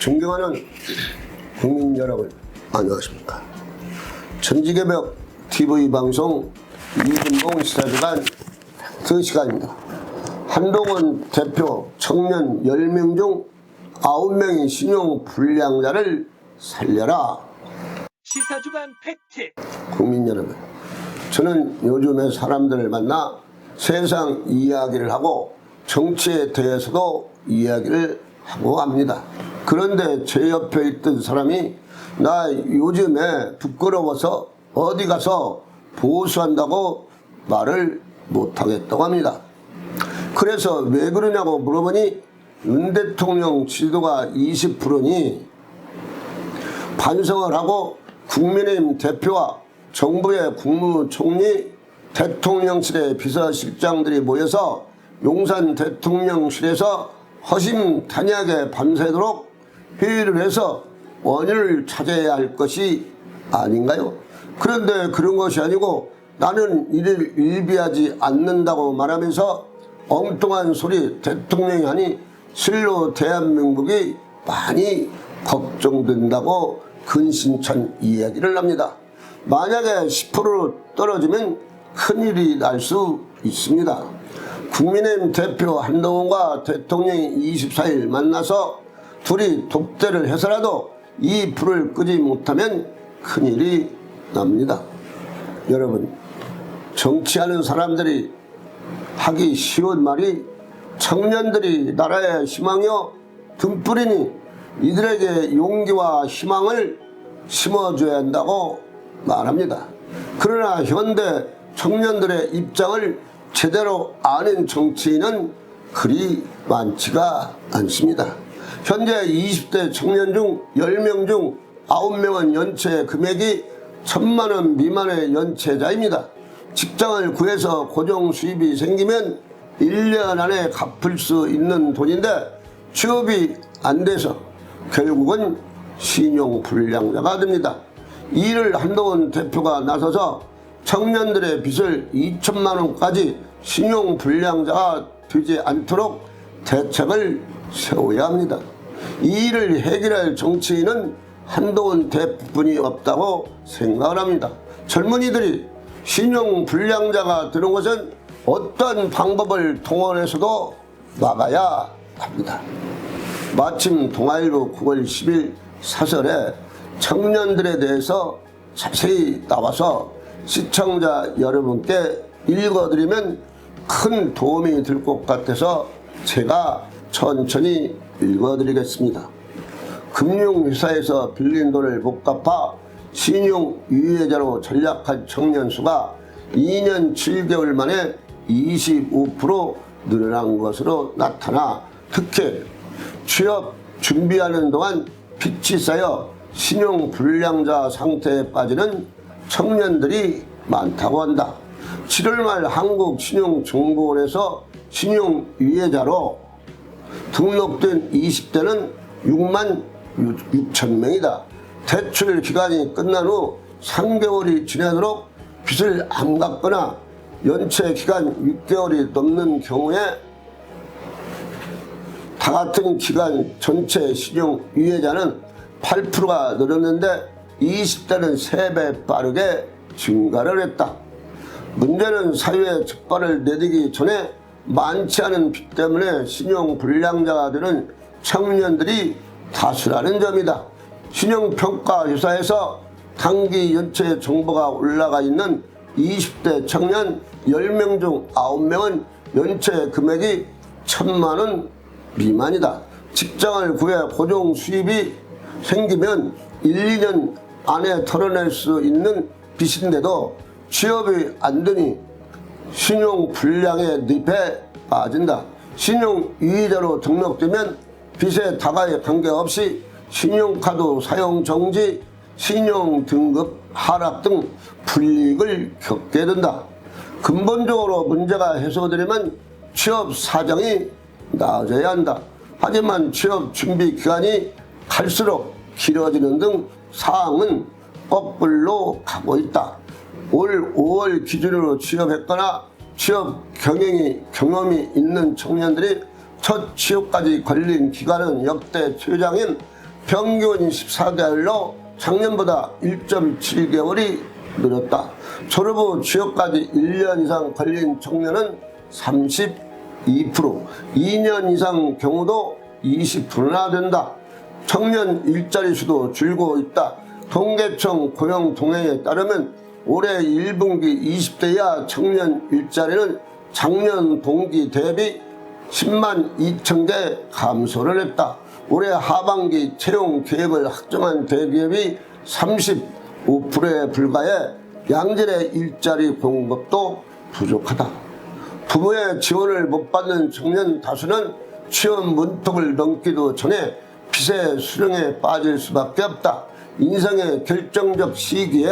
존경하는 국민 여러분 안녕하십니까 천지개벽 TV 방송 이분봉 시사주간 그 시간입니다. 한동훈 대표 청년 10명 중 9명이 신용 불량자를 살려라. 시사주간 팩트. 국민 여러분 저는 요즘에 사람들을 만나 세상 이야기를 하고 정치에 대해서도 이야기를 하고 합니다. 그런데 제 옆에 있던 사람이 나 요즘에 부끄러워서 어디 가서 보수한다고 말을 못하겠다고 합니다. 그래서 왜 그러냐고 물어보니 윤 대통령 지도가 20%니 반성을 하고 국민의힘 대표와 정부의 국무총리 대통령실의 비서실장들이 모여서 용산 대통령실에서 허심탄회하게 밤새도록 회의를 해서 원인을 찾아야 할 것이 아닌가요? 그런데 그런 것이 아니고 나는 이를 일비하지 않는다고 말하면서 엉뚱한 소리 대통령이 하니 실로 대한민국이 많이 걱정된다고 근신찬 이야기를 합니다. 만약에 10% 떨어지면 큰일이 날 수 있습니다. 국민의힘 대표 한동훈과 대통령이 24일 만나서 둘이 독대를 해서라도 이 불을 끄지 못하면 큰일이 납니다. 여러분, 정치하는 사람들이 하기 쉬운 말이 청년들이 나라의 희망이요 등불이니 이들에게 용기와 희망을 심어줘야 한다고 말합니다. 그러나 현대 청년들의 입장을 제대로 아는 정치인은 그리 많지가 않습니다. 현재 20대 청년 중 10명 중 9명은 연체 금액이 천만 원 미만의 연체자입니다. 직장을 구해서 고정 수입이 생기면 1년 안에 갚을 수 있는 돈인데 취업이 안 돼서 결국은 신용 불량자가 됩니다. 이를 한동훈 대표가 나서서 청년들의 빚을 2천만 원까지 신용 불량자가 되지 않도록 대책을 세워야 합니다. 이 일을 해결할 정치인은 한동훈 대표뿐이 없다고 생각을 합니다. 젊은이들이 신용 불량자가 되는 것은 어떤 방법을 동원해서도 막아야 합니다. 마침 동아일보 9월 10일 사설에 청년들에 대해서 자세히 나와서 시청자 여러분께 읽어드리면 큰 도움이 될 것 같아서 제가 천천히 읽어드리겠습니다. 금융회사에서 빌린 돈을 못 갚아 신용 유예자로 전락한 청년 수가 2년 7개월 만에 25% 늘어난 것으로 나타나 특히 취업 준비하는 동안 빚이 쌓여 신용 불량자 상태에 빠지는 청년들이 많다고 한다. 7월 말 한국신용정보원에서 신용유예자로 등록된 20대는 6만 6천 명이다. 대출 기간이 끝난 후 3개월이 지나도록 빚을 안 갚거나 연체 기간 6개월이 넘는 경우에 다 같은 기간 전체 신용 유예자는 8%가 늘었는데 20대는 3배 빠르게 증가를 했다. 문제는 사회에 적발을 내리기 전에 많지 않은 빚 때문에 신용 불량자가 되는 청년들이 다수라는 점이다. 신용평가회사에서 단기 연체 정보가 올라가 있는 20대 청년 10명 중 9명은 연체 금액이 천만 원 미만이다. 직장을 구해 고정 수입이 생기면 1, 2년 안에 털어낼 수 있는 빚인데도 취업이 안 되니 신용 불량의 늪에 빠진다. 신용 유의자로 등록되면 빚의 다가에 관계없이 신용카드 사용 정지, 신용 등급 하락 등 불이익을 겪게 된다. 근본적으로 문제가 해소되려면 취업 사정이 나아져야 한다. 하지만 취업 준비 기간이 갈수록 길어지는 등 사항은 거꾸로 가고 있다. 올 5월 기준으로 취업했거나 취업 경영이 경험이 있는 청년들이 첫 취업까지 걸린 기간은 역대 최장인 평균 14개월로 작년보다 1.7개월이 늘었다. 졸업 후 취업까지 1년 이상 걸린 청년은 32%, 2년 이상 경우도 20%나 된다. 청년 일자리 수도 줄고 있다. 통계청 고용 통계에 따르면 올해 1분기 20대 이하 청년 일자리는 작년 동기 대비 10만 2천 개 감소를 했다. 올해 하반기 채용 계획을 확정한 대기업이 35%에 불과해 양질의 일자리 공급도 부족하다. 부모의 지원을 못 받는 청년 다수는 취업 문턱을 넘기도 전에 빚의 수령에 빠질 수밖에 없다. 인생의 결정적 시기에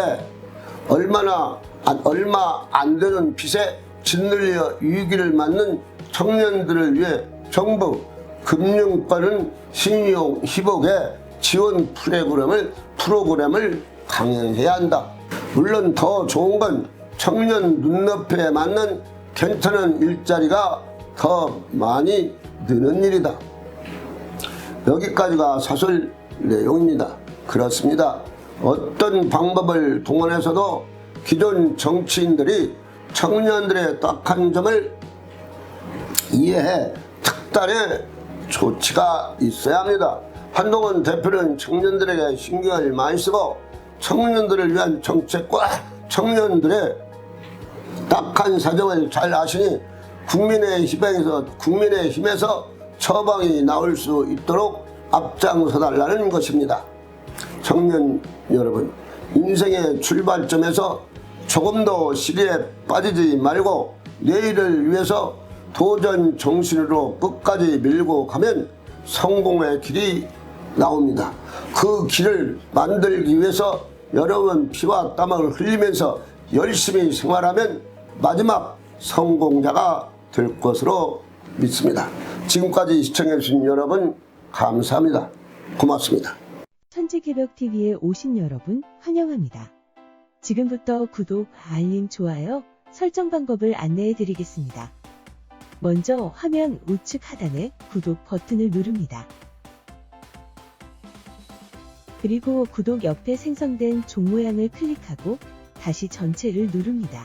얼마나 안- 얼마 안 되는 빚에 짓눌려 위기를 맞는 청년들을 위해 정부 금융권은 신용 희복의 지원 프로그램을 프로그램을 강행해야 한다. 물론 더 좋은 건 청년 눈높이에 맞는 괜찮은 일자리가 더 많이 느는 일이다. 여기까지가 사설 내용입니다. 그렇습니다. 어떤 방법을 동원해서도 기존 정치인들이 청년들의 딱한 점을 이해해 특단의 조치가 있어야 합니다. 한동훈 대표는 청년들에게 신경을 많이 쓰고 청년들을 위한 정책과 청년들의 딱한 사정을 잘 아시니 국민의 힘에서 국민의 힘에서 처방이 나올 수 있도록 앞장서 달라는 것입니다. 청년 여러분, 인생의 출발점에서 조금 더 시리에 빠지지 말고 내일을 위해서 도전 정신으로 끝까지 밀고 가면 성공의 길이 나옵니다. 그 길을 만들기 위해서 여러분 피와 땀을 흘리면서 열심히 생활하면 마지막 성공자가 될 것으로 믿습니다. 지금까지 시청해주신 여러분 감사합니다. 고맙습니다. 천지개벽TV에 오신 여러분 환영합니다. 지금부터 구독, 알림, 좋아요, 설정 방법을 안내해 드리겠습니다. 먼저 화면 우측 하단에 구독 버튼을 누릅니다. 그리고 구독 옆에 생성된 종 모양을 클릭하고 다시 전체를 누릅니다.